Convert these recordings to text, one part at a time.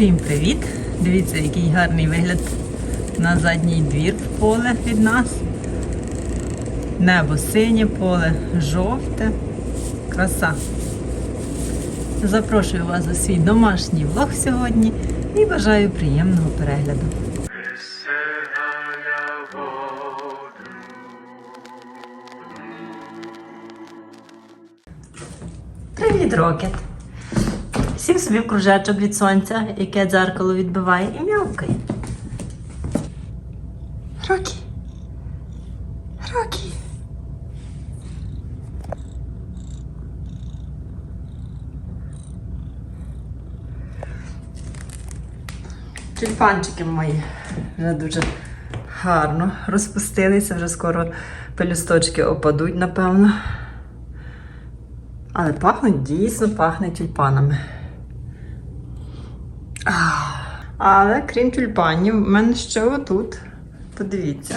Всім привіт! Дивіться, який гарний вигляд на задній двір в поле від нас. Небо синє, поле жовте. Краса. Запрошую вас у свій домашній влог сьогодні і бажаю приємного перегляду. Привіт, Рокет! Сів собі в кружечок від сонця, яке дзеркало відбиває, і м'явкає. Рокі. Рокі. Тюльпанчики мої вже дуже гарно розпустилися, вже скоро пелюсточки опадуть, напевно. Але пахнуть дійсно пахне тюльпанами. Але крім тюльпанів, в мене ще отут. Подивіться.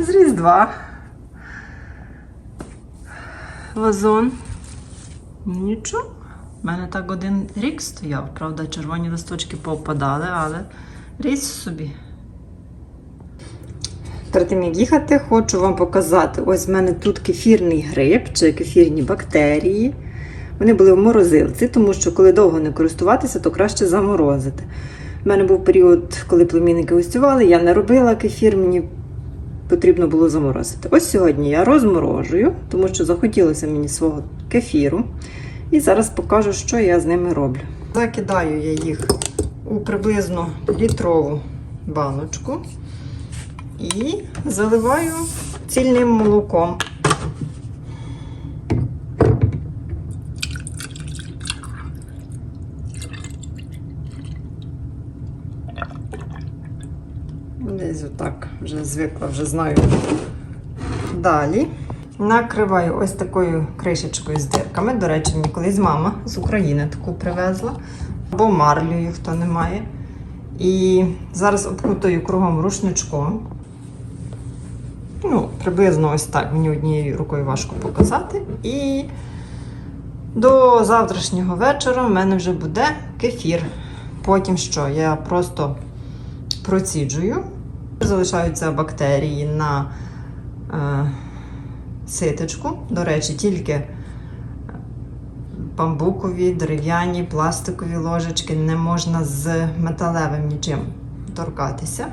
З Різдва. Вазон. Нічого. У мене так один рік стояв. Правда, червоні листочки попадали, але ріс собі. Перед тим як їхати, хочу вам показати. Ось в мене тут кефірний гриб чи кефірні бактерії. Вони були в морозилці, тому що коли довго не користуватися, то краще заморозити. У мене був період, коли племінники гостювали, я не робила кефір, мені потрібно було заморозити. Ось сьогодні я розморожую, тому що захотілося мені свого кефіру. І зараз покажу, що я з ними роблю. Закидаю я їх у приблизно літрову баночку і заливаю цільним молоком. Десь отак вже звикла, вже знаю. Далі накриваю ось такою кришечкою з дирками. До речі, мені колись мама з України таку привезла. Або марлею, хто не має. І зараз обкрутую кругом рушничком. Ну, приблизно ось так. Мені однією рукою важко показати. І до завтрашнього вечора в мене вже буде кефір. Потім що? Я просто проціджую. Залишаються бактерії на е, ситочку. До речі, тільки бамбукові, дерев'яні, пластикові ложечки не можна з металевим нічим торкатися.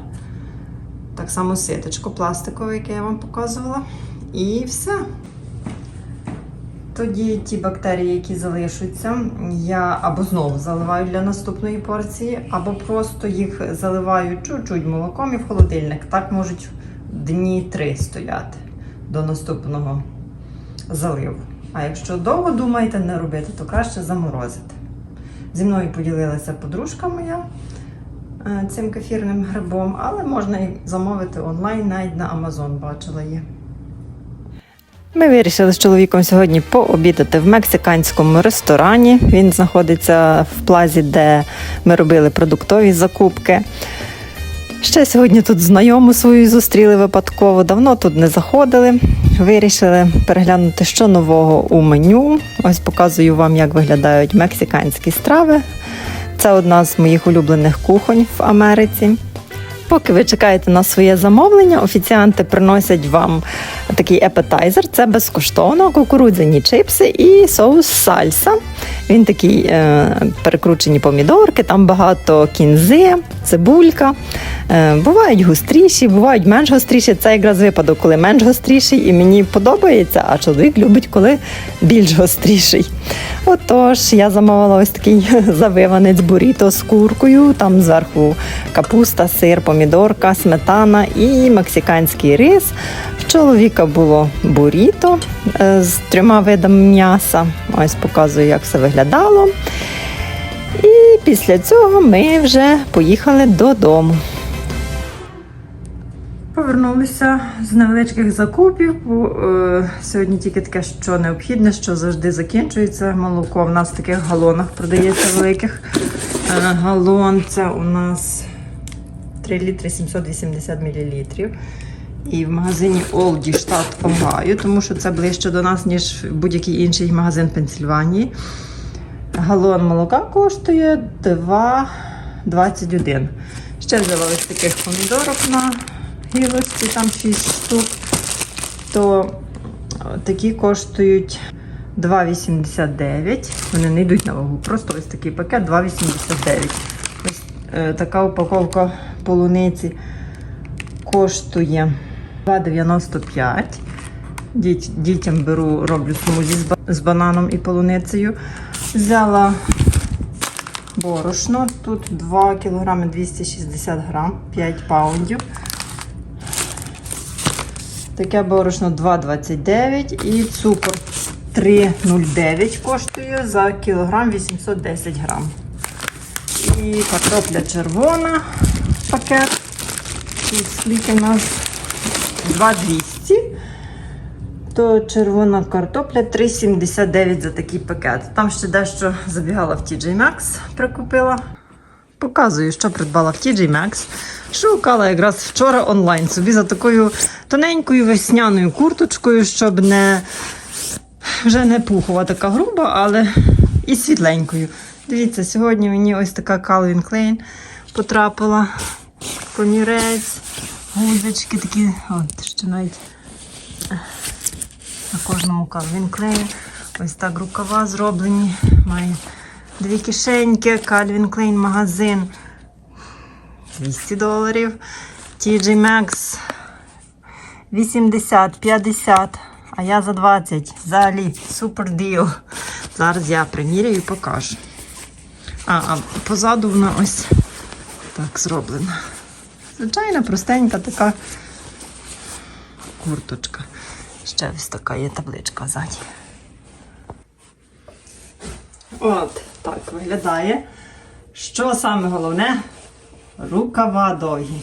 Так само ситочко пластикове, яке я вам показувала. І все. Тоді ті бактерії, які залишаться, я або знову заливаю для наступної порції, або просто їх заливаю чуть-чуть молоком і в холодильник. Так можуть дні три стояти до наступного заливу. А якщо довго думаєте не робити, то краще заморозити. Зі мною поділилася подружка моя е, цим кефірним грибом, але можна і замовити онлайн, навіть на Amazon бачила її. Ми вирішили з чоловіком сьогодні пообідати в мексиканському ресторані. Він знаходиться в плазі, де ми робили продуктові закупки. Ще сьогодні тут знайому свою зустріли випадково. Давно тут не заходили. Вирішили переглянути, що нового у меню. Ось показую вам, як виглядають мексиканські страви. Це одна з моїх улюблених кухонь в Америці. Поки ви чекаєте на своє замовлення, офіціанти приносять вам такий епетайзер. Це безкоштовно кукурудзяні чипси і соус сальса. Він такий е, перекручені помідорки, там багато кінзи, цибулька. Е, бувають гостріші, бувають менш гостріші. Це якраз випадок, коли менш гостріший, і мені подобається, а чоловік любить, коли більш гостріший. Отож, я замовила ось такий завиванець буріто з куркою, там зверху капуста, сир, помідорка, сметана і мексиканський рис. Чоловіка було буріто е, з трьома видами м'яса. Ось показую, як все виглядало. І після цього ми вже поїхали додому. Повернулися з невеличких закупів. е, сьогодні тільки таке, що необхідне, що завжди закінчується. Молоко в нас в таких галонах продається великих. Е, галон це у нас 3 літри 780 мл. І в магазині Олді штат Огайо, тому що це ближче до нас, ніж будь-який інший магазин Пенсільванії. Галон молока коштує 2,21. Ще взяла ось таких помідорок на гілочці, там 6 штук. То такі коштують 2,89. Вони не йдуть на вагу. Просто ось такий пакет 2,89. Ось е, така упаковка полуниці коштує 2,95. Дітям беру, роблю смузі з, бананом і полуницею. Взяла борошно. Тут 2 кг 260 грам, 5 паундів. Таке борошно 2,29 і цукор 3,09 коштує за кілограм 810 грам. І картопля червона пакет. Тут скільки в нас 2,200. То червона картопля 3,79 за такий пакет. Там ще дещо забігала в TJ Maxx, прикупила. Показую, що придбала в TJ Maxx. Шукала якраз вчора онлайн собі за такою тоненькою весняною курточкою, щоб не вже не пухова така груба, але і світленькою. Дивіться, сьогодні мені ось така Calvin Klein потрапила. Комірець, гудзички такі, от ще навіть на кожному Calvin Klein. Ось так рукава зроблені. Має дві кишеньки, Calvin Klein магазин 200 доларів. TJ Maxx 80, 50, а я за 20. Взагалі супер діл. Зараз я приміряю і покажу. А, а позаду вона ось так зроблена. Звичайна, простенька така курточка. Ще ось така є табличка ззаді. От так виглядає. Що саме головне? Рукава довгі.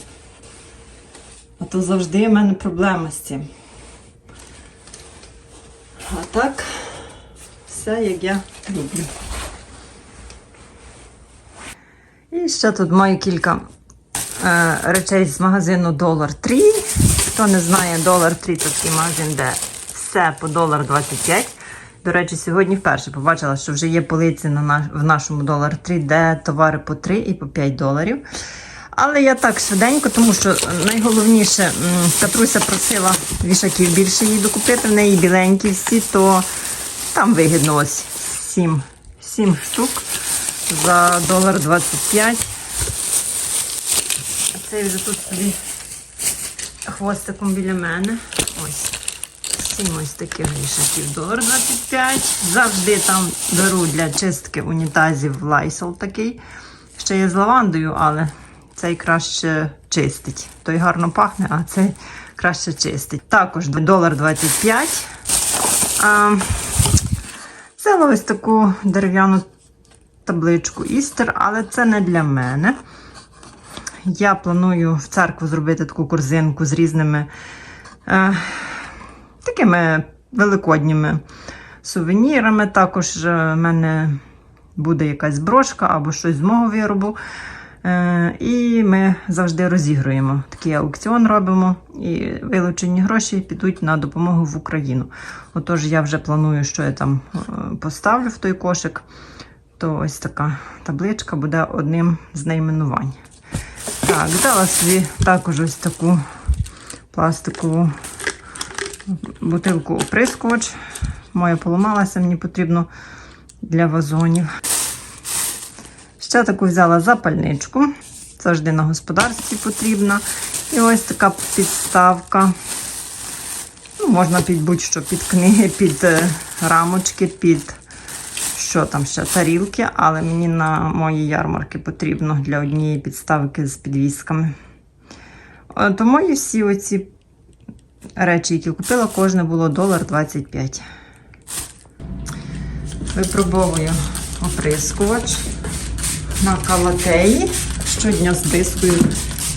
А то завжди в мене проблема з цим. А так, все як я люблю. І ще тут маю кілька Е, речей з магазину Dollar Tree. Хто не знає, Dollar Tree це такий магазин, де все по $1,25. До речі, сьогодні вперше побачила, що вже є полиці на наш, в нашому Dollar Tree, де товари по 3 і по 5 доларів. Але я так швиденько, тому що найголовніше, Катруся просила вішаків більше їй докупити, в неї біленькі всі, то там вигідно ось 7, 7 штук за $1,25. Це вже тут собі хвостиком біля мене. Ось. Сім ось таких рішиків. Долар 25. Завжди там беру для чистки унітазів лайсол такий. Ще є з лавандою, але цей краще чистить. Той гарно пахне, а цей краще чистить. Також долар 25. Взяла ось таку дерев'яну табличку Істер, але це не для мене. Я планую в церкву зробити таку корзинку з різними е, такими великодніми сувенірами. Також е, в мене буде якась брошка або щось з мого виробу. Е, і ми завжди розігруємо. Такий аукціон робимо, і вилучені гроші підуть на допомогу в Україну. Отож, я вже планую, що я там е, поставлю в той кошик. То ось така табличка буде одним з найменувань. Так, взяла собі також ось таку пластикову бутилку оприскувач. Моя поламалася, мені потрібно для вазонів. Ще таку взяла запальничку. Завжди на господарстві потрібна. І ось така підставка. Ну, можна під будь-що, під книги, під е, рамочки, під що там ще тарілки, але мені на мої ярмарки потрібно для однієї підставки з підвісками. Е, Тому і всі оці речі, які купила, кожне було долар 25. Випробовую оприскувач на калатеї. Щодня збискую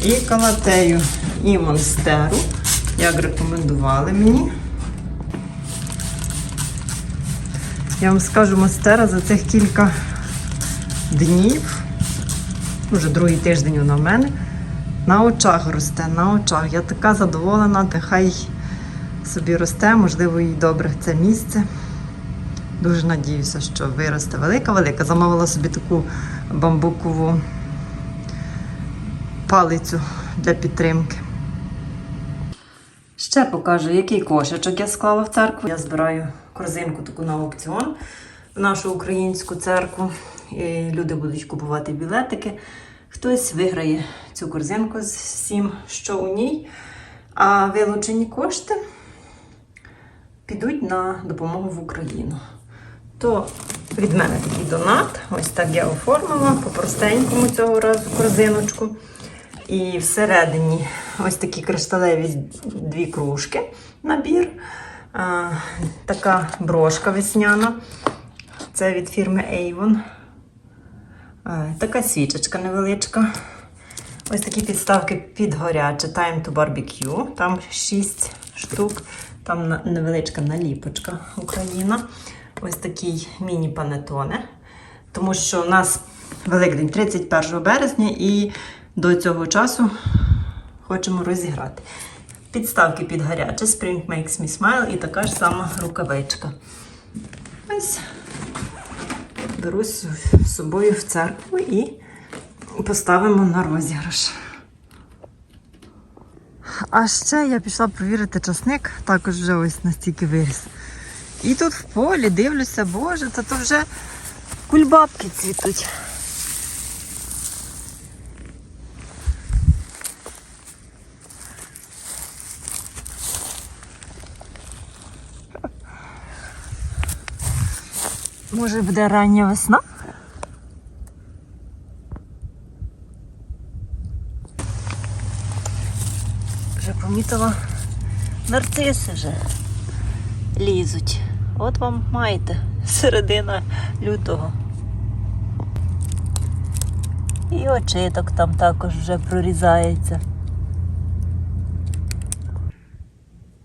і калатею, і монстеру, як рекомендували мені. Я вам скажу, монстера за цих кілька днів, вже другий тиждень вона в мене, на очах росте, на очах. Я така задоволена, нехай собі росте, можливо, їй добре це місце. Дуже надіюся, що виросте велика-велика. Замовила собі таку бамбукову палицю для підтримки. Ще покажу, який кошечок я склала в церкву. Я збираю корзинку таку на аукціон в нашу українську церкву. І люди будуть купувати білетики. Хтось виграє цю корзинку з всім, що у ній. А вилучені кошти підуть на допомогу в Україну. То від мене такий донат. Ось так я оформила по-простенькому цього разу корзиночку. І всередині ось такі кришталеві дві кружки набір. Така брошка весняна. Це від фірми Avon. Така свічечка невеличка. Ось такі підставки під гаряче Time to Barbecue. Там 6 штук. Там невеличка наліпочка Україна. Ось такий міні-панетоне. Тому що у нас Великдень 31 березня і до цього часу хочемо розіграти. Підставки під гаряче Spring Makes Me Smile і така ж сама рукавичка. Ось беру з собою в церкву і поставимо на розіграш. А ще я пішла провірити часник, також вже ось настільки виріс. І тут в полі дивлюся, боже, та то вже кульбабки цвітуть. Може буде рання весна? Вже помітила нарциси вже лізуть. От вам маєте середина лютого. І очиток там також вже прорізається.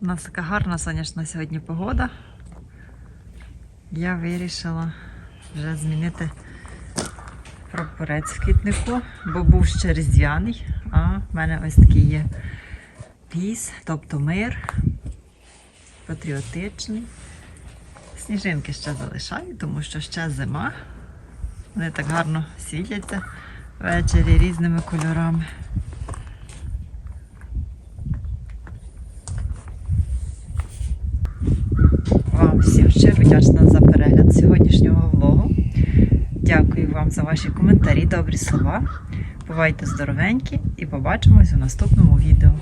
У нас така гарна сонячна сьогодні погода. Я вирішила вже змінити прапорець в квітнику, бо був ще різдвяний, а в мене ось такий є піс, тобто мир, патріотичний. Сніжинки ще залишаю, тому що ще зима. Вони так гарно світяться ввечері різними кольорами. Вам всім щиро вдячна за перегляд сьогоднішнього влогу. Дякую вам за ваші коментарі, добрі слова. Бувайте здоровенькі і побачимось у наступному відео.